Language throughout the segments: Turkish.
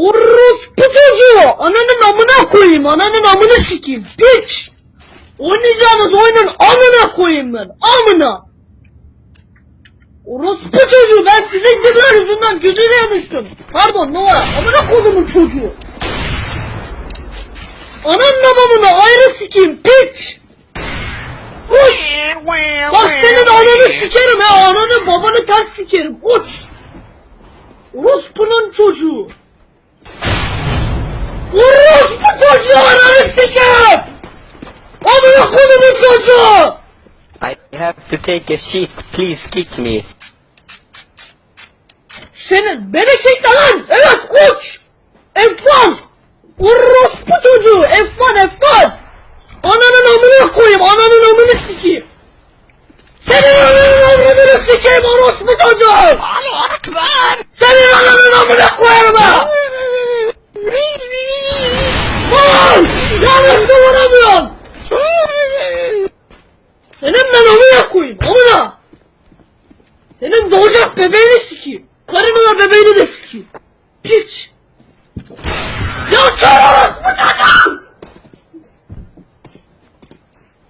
Orospu çocuğu! Ananın amına koyayım, ananın amını sikeyim, piç! Oynayacağınız oyunun amına koyayım ben, amına! Orospu çocuğu, ben sizin gibiler yüzünden gözüne düştüm. Pardon, ne var? Amına kodumun çocuğu! Ananın amamını ayrı sikeyim, piç! Uç! Bak senin ananı sikerim ya, ananı babanı ters sikerim, uç! Orospu'nun çocuğu! Çocuğu ananı sikerim! Amına kodumun çocuğu! I have to take a shit. Please kick me. Senin beni çekti lan! Evet uç! F1! Orospu çocuğu! F1 F1! Ananın amına koyayım! Ananın amını sikeyim! Senin ananın amını sikeyim orospu çocuğu! Allah Akbar! Senin ananın amına koyarım ha! Ya nasıl vuramıyorsun? Senin ben amına koyayım amına! Senin doğacak bebeğini sikeyim! Karını da bebeğini de sikeyim! Piç! Ya sen orospu çocuğum!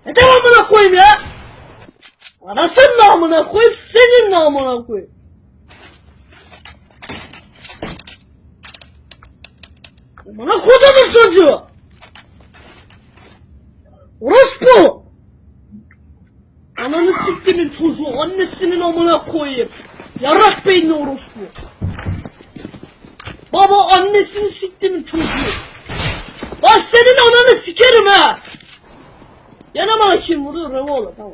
Neden amına koyayım ya? Anasının da amına koyayım, senin de amına koyayım! Bana kodumun çocuğu! Orospu! Ananı siktimin çocuğu, annesinin amına koyayım. Yarak beyni orospu. Baba annesini siktimin çocuğu. Lan senin ananı sikerim ha! Yana bana kim vurdu? Revola tamam.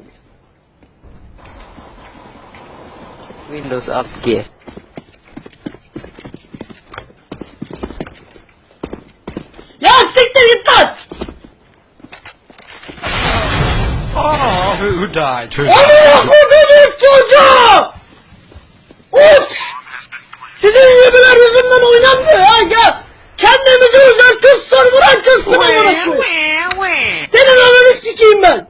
Windows up gear. Ya siktir git who died? Who? Amına kodumun çocuğu! Uç! Sizin gibiler yüzünden oynanmıyor ya! Kendimize özel kız server açılsın amına koyayım! Senin ananı sikeyim ben!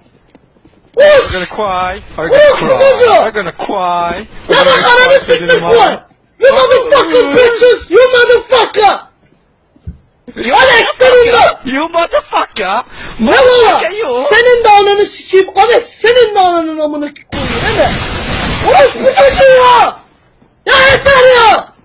Uç! gonna cry. We're Oh, gonna cry. We're gonna cry. Ya bak ananı siktir koy! You motherfucking bitches! You motherfucker! You Alex senin de! You motherfucker! Ne valla? Motherfucker, 야, 무슨 소리야! 야, 이 딸이야!